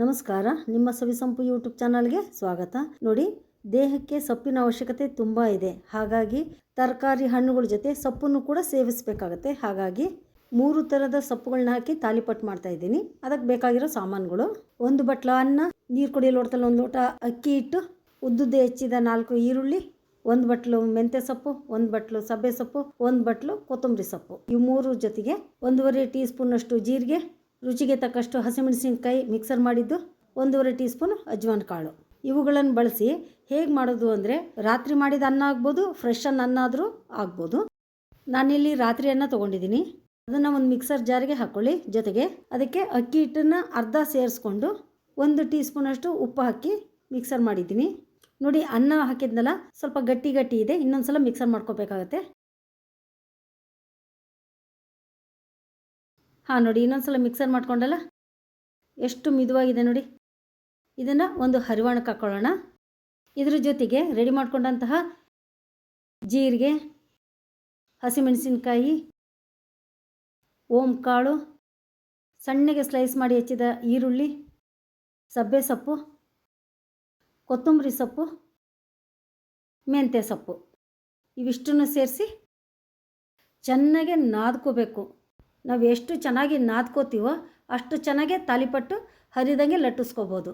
ನಮಸ್ಕಾರ. ನಿಮ್ಮ ಸವಿಸಂಪು ಯೂಟ್ಯೂಬ್ ಚಾನಲ್ಗೆ ಸ್ವಾಗತ. ನೋಡಿ, ದೇಹಕ್ಕೆ ಸೊಪ್ಪಿನ ಅವಶ್ಯಕತೆ ತುಂಬ ಇದೆ. ಹಾಗಾಗಿ ತರಕಾರಿ ಹಣ್ಣುಗಳ ಜೊತೆ ಸೊಪ್ಪನ್ನು ಕೂಡ ಸೇವಿಸಬೇಕಾಗತ್ತೆ. ಹಾಗಾಗಿ ಮೂರು ಥರದ ಸೊಪ್ಪುಗಳನ್ನ ಹಾಕಿ ತಾಲಿಪಟ್ಟು ಮಾಡ್ತಾ ಇದ್ದೀನಿ. ಅದಕ್ಕೆ ಬೇಕಾಗಿರೋ ಸಾಮಾನುಗಳು. ಒಂದು ಬಟ್ಲ ಅನ್ನ, ನೀರು ಕುಡಿಯೋ ಲೋಟದಲ್ಲಿ ಒಂದು ಲೋಟ ಅಕ್ಕಿ ಇಟ್ಟು ಉದ್ದುದ್ದೆ ಹೆಚ್ಚಿದ ನಾಲ್ಕು ಈರುಳ್ಳಿ, ಒಂದು ಬಟ್ಲು ಮೆಂತ್ಯ ಸೊಪ್ಪು, ಒಂದು ಬಟ್ಲು ಸಬ್ಬೆ ಸೊಪ್ಪು, ಒಂದು ಬಟ್ಲು ಕೊತ್ತಂಬರಿ ಸೊಪ್ಪು. ಇವು ಮೂರು ಜೊತೆಗೆ ಒಂದೂವರೆ ಟೀ ಸ್ಪೂನಷ್ಟು ಜೀರಿಗೆ ರುಚಿಗೆ ತಕ್ಕಷ್ಟು ಹಸಿಮೆಣಸಿನಕಾಯಿ ಮಿಕ್ಸರ್ ಮಾಡಿದ್ದು ಒಂದೂವರೆ ಟೀ ಸ್ಪೂನ್ ಅಜ್ವಾನ್ ಕಾಳು. ಇವುಗಳನ್ನು ಬಳಸಿ ಹೇಗೆ ಮಾಡೋದು ಅಂದರೆ ರಾತ್ರಿ ಮಾಡಿದ ಅನ್ನ ಆಗ್ಬೋದು ಫ್ರೆಶ್ ಅನ್ನ ಆದರೂ ಆಗ್ಬೋದು. ನಾನಿಲ್ಲಿ ರಾತ್ರಿ ಅನ್ನ ತೊಗೊಂಡಿದ್ದೀನಿ. ಅದನ್ನು ಒಂದು ಮಿಕ್ಸರ್ ಜಾರಿಗೆ ಹಾಕ್ಕೊಳ್ಳಿ ಜೊತೆಗೆ ಅದಕ್ಕೆ ಅಕ್ಕಿ ಹಿಟ್ಟನ್ನು ಅರ್ಧ ಸೇರಿಸ್ಕೊಂಡು ಒಂದು ಟೀ ಸ್ಪೂನಷ್ಟು ಉಪ್ಪು ಹಾಕಿ ಮಿಕ್ಸರ್ ಮಾಡಿದ್ದೀನಿ. ನೋಡಿ, ಅನ್ನ ಹಾಕಿದ್ನಲ್ಲ, ಸ್ವಲ್ಪ ಗಟ್ಟಿ ಗಟ್ಟಿ ಇದೆ ಇನ್ನೊಂದು ಸಲ ಮಿಕ್ಸರ್ ಮಾಡ್ಕೋಬೇಕಾಗತ್ತೆ. ಹಾಂ ನೋಡಿ ಇನ್ನೊಂದು ಮಿಕ್ಸರ್ ಮಾಡ್ಕೊಂಡಲ್ಲ? ಎಷ್ಟು ಮಿದುವಾಗಿದೆ ನೋಡಿ. ಇದನ್ನು ಒಂದು ಹರಿವಾಣಕ್ಕೆ ಹಾಕ್ಕೊಳ್ಳೋಣ ಇದ್ರ ಜೊತೆಗೆ ರೆಡಿ ಮಾಡಿಕೊಂಡಂತಹ ಜೀರಿಗೆ, ಹಸಿಮೆಣಸಿನ್ಕಾಯಿ ಓಂ ಕಾಳು ಸಣ್ಣಗೆ ಸ್ಲೈಸ್ ಮಾಡಿ ಹೆಚ್ಚಿದ ಈರುಳ್ಳಿ, ಸಬ್ಬೆ ಸೊಪ್ಪು, ಕೊತ್ತಂಬರಿ ಸೊಪ್ಪು, ಮೆಂತ್ಯ ಸೊಪ್ಪು. ಇವಿಷ್ಟನ್ನು ಸೇರಿಸಿ ಚೆನ್ನಾಗೆ ನಾದ್ಕೋಬೇಕು. ನಾವು ಎಷ್ಟು ಚೆನ್ನಾಗಿ ನಾದ್ಕೋತೀವೋ ಅಷ್ಟು ಚೆನ್ನಾಗೆ ತಾಲಿಪಟ್ಟು ಹರಿದಂಗೆ ಲಟ್ಟಿಸ್ಕೋಬೋದು.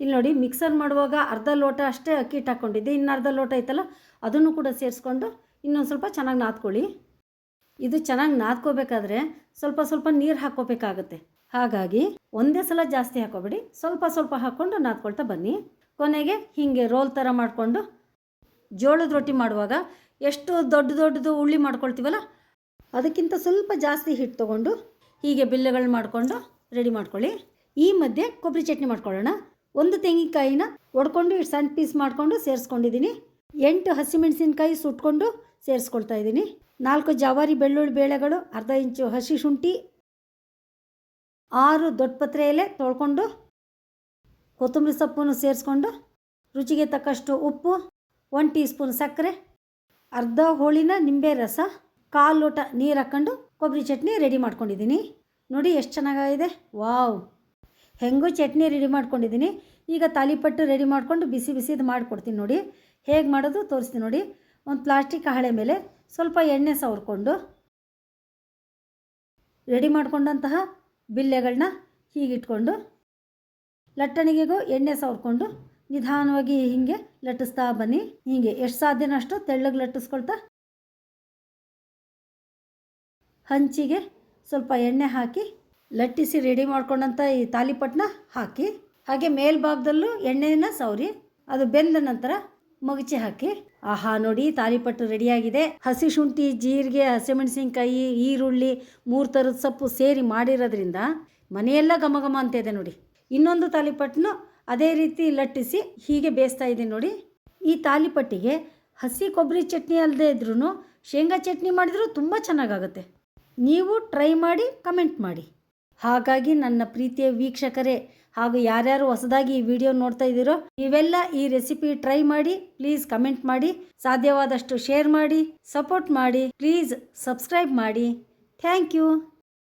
ಇಲ್ಲಿ ನೋಡಿ ಮಿಕ್ಸರ್ ಮಾಡುವಾಗ ಅರ್ಧ ಲೋಟ ಅಷ್ಟೇ ಅಕ್ಕಿ ಹಿಟ್ಟು ಹಾಕ್ಕೊಂಡಿದ್ದೆ ಇನ್ನು ಅರ್ಧ ಲೋಟ ಐತಲ್ಲ, ಅದನ್ನು ಕೂಡ ಸೇರಿಸ್ಕೊಂಡು ಇನ್ನೊಂದು ಸ್ವಲ್ಪ ಚೆನ್ನಾಗಿ ನಾದ್ಕೊಳ್ಳಿ. ಇದು ಚೆನ್ನಾಗಿ ನಾದ್ಕೋಬೇಕಾದ್ರೆ ಸ್ವಲ್ಪ ಸ್ವಲ್ಪ ನೀರು ಹಾಕ್ಕೋಬೇಕಾಗತ್ತೆ. ಹಾಗಾಗಿ ಒಂದೇ ಸಲ ಜಾಸ್ತಿ ಹಾಕೋಬೇಡಿ ಸ್ವಲ್ಪ ಸ್ವಲ್ಪ ಹಾಕ್ಕೊಂಡು ನಾದ್ಕೊಳ್ತಾ ಬನ್ನಿ. ಕೊನೆಗೆ ಹೀಗೆ ರೋಲ್ ಥರ ಮಾಡಿಕೊಂಡು ಜೋಳದ ರೊಟ್ಟಿ ಮಾಡುವಾಗ ಎಷ್ಟು ದೊಡ್ಡ ದೊಡ್ಡದು ಉಳ್ಳಿ ಮಾಡ್ಕೊಳ್ತೀವಲ್ಲ ಅದಕ್ಕಿಂತ ಸ್ವಲ್ಪ ಜಾಸ್ತಿ ಹಿಟ್ಟು ತೊಗೊಂಡು ಹೀಗೆ ಬಿಲ್ಲುಗಳನ್ನ ಮಾಡಿಕೊಂಡು ರೆಡಿ ಮಾಡ್ಕೊಳ್ಳಿ. ಈ ಮಧ್ಯೆ ಕೊಬ್ಬರಿ ಚಟ್ನಿ ಮಾಡ್ಕೊಳ್ಳೋಣ. ಒಂದು ತೆಂಗಿನಕಾಯಿನ ಒಡ್ಕೊಂಡು ಸಣ್ಣ ಪೀಸ್ ಮಾಡಿಕೊಂಡು ಸೇರಿಸ್ಕೊಂಡಿದ್ದೀನಿ. ಎಂಟು ಹಸಿಮೆಣಸಿನ್ಕಾಯಿ ಸುಟ್ಕೊಂಡು ಸೇರಿಸ್ಕೊಳ್ತಾ ಇದ್ದೀನಿ. ನಾಲ್ಕು ಜವಾರಿ ಬೆಳ್ಳುಳ್ಳಿ ಬೇಳೆಗಳು, ಅರ್ಧ ಇಂಚು ಹಸಿ ಶುಂಠಿ, ಆರು ದೊಡ್ಡ ಪತ್ರೆ ಎಲೆ ತೊಳ್ಕೊಂಡು ಕೊತ್ತಂಬರಿ ಸೊಪ್ಪನ್ನು ಸೇರಿಸ್ಕೊಂಡು ರುಚಿಗೆ ತಕ್ಕಷ್ಟು ಉಪ್ಪು ಒನ್ ಟೀ ಸ್ಪೂನ್ ಸಕ್ಕರೆ, ಅರ್ಧ ಹೋಳಿನ ನಿಂಬೆ ರಸ ಕಾಲು ಲೋಟ ನೀರು ಹಾಕ್ಕೊಂಡು ಕೊಬ್ಬರಿ ಚಟ್ನಿ ರೆಡಿ ಮಾಡ್ಕೊಂಡಿದ್ದೀನಿ. ನೋಡಿ ಎಷ್ಟು ಚೆನ್ನಾಗಿದೆ ವಾವ್. ಹೆಂಗೂ ಚಟ್ನಿ ರೆಡಿ ಮಾಡ್ಕೊಂಡಿದ್ದೀನಿ. ಈಗ ತಾಲಿಪಟ್ಟು ರೆಡಿ ಮಾಡಿಕೊಂಡು ಬಿಸಿ ಬಿಸಿದು ಮಾಡಿಕೊಡ್ತೀನಿ ನೋಡಿ. ಹೇಗೆ ಮಾಡೋದು ತೋರಿಸ್ತೀನಿ ನೋಡಿ. ಒಂದು ಪ್ಲಾಸ್ಟಿಕ್ ಹಾಳೆ ಮೇಲೆ ಸ್ವಲ್ಪ ಎಣ್ಣೆ ಸವರ್ಕೊಂಡು ರೆಡಿ ಮಾಡಿಕೊಂಡಂತಹ ಬಿಲ್ಲೆಗಳನ್ನ ಹೀಗಿಟ್ಕೊಂಡು ಲಟ್ಟಣಿಗೆಗೂ ಎಣ್ಣೆ ಸವರ್ಕೊಂಡು ನಿಧಾನವಾಗಿ ಹೀಗೆ ಲಟ್ಟಿಸ್ತಾ ಬನ್ನಿ. ಹೀಗೆ ಎಷ್ಟು ಸಾಧ್ಯನೋ ಅಷ್ಟು ತೆಳ್ಳಗೆ ಲಟ್ಟಿಸ್ಕೊಳ್ತಾ ಹಂಚಿಗೆ ಸ್ವಲ್ಪ ಎಣ್ಣೆ ಹಾಕಿ, ಲಟ್ಟಿಸಿ ರೆಡಿ ಮಾಡ್ಕೊಂಡಂಥ ಈ ತಾಲಿಪಟ್ಟನ್ನ ಹಾಕಿ, ಹಾಗೆ ಮೇಲ್ಭಾಗದಲ್ಲೂ ಎಣ್ಣೆನ ಸವರಿ, ಅದು ಬೆಂದ ನಂತರ ಮಗಚಿ ಹಾಕಿ. ಆಹಾ, ನೋಡಿ, ತಾಲಿಪಟ್ಟು ರೆಡಿಯಾಗಿದೆ. ಹಸಿ ಶುಂಠಿ, ಜೀರಿಗೆ, ಹಸಿಮೆಣಸಿನ್ಕಾಯಿ, ಈರುಳ್ಳಿ, ಮೂರು ಥರದ ಸೊಪ್ಪು ಸೇರಿ ಮಾಡಿರೋದ್ರಿಂದ ಮನೆಯೆಲ್ಲ ಘಮ ಘಮ ಅಂತ ಇದೆ ನೋಡಿ. ಇನ್ನೊಂದು ತಾಲಿಪಟ್ಟನ್ನು ಅದೇ ರೀತಿ ಲಟ್ಟಿಸಿ ಹೀಗೆ ಬೇಯಿಸ್ತಾ ಇದ್ದೀನಿ ನೋಡಿ. ಈ ತಾಲಿಪಟ್ಟಿಗೆ ಹಸಿ ಕೊಬ್ಬರಿ ಚಟ್ನಿ ಅಲ್ಲದೆ ಇದ್ರೂ ಶೇಂಗಾ ಚಟ್ನಿ ಮಾಡಿದರೂ ತುಂಬ ಚೆನ್ನಾಗಾಗುತ್ತೆ. ನೀವು ಟ್ರೈ ಮಾಡಿ ಕಮೆಂಟ್ ಮಾಡಿ. ಹಾಗಾಗಿ ನನ್ನ ಪ್ರೀತಿಯ ವೀಕ್ಷಕರೇ ಹಾಗೂ ಯಾರ್ಯಾರು ಹೊಸದಾಗಿ ಈ ವಿಡಿಯೋ ನೋಡ್ತಾ ಇದ್ದೀರೋ, ನೀವೆಲ್ಲ ಈ ರೆಸಿಪಿ ಟ್ರೈ ಮಾಡಿ ಪ್ಲೀಸ್ ಕಮೆಂಟ್ ಮಾಡಿ, ಸಾಧ್ಯವಾದಷ್ಟು ಶೇರ್ ಮಾಡಿ ಸಪೋರ್ಟ್ ಮಾಡಿ ಪ್ಲೀಸ್ ಸಬ್ಸ್ಕ್ರೈಬ್ ಮಾಡಿ. Thank you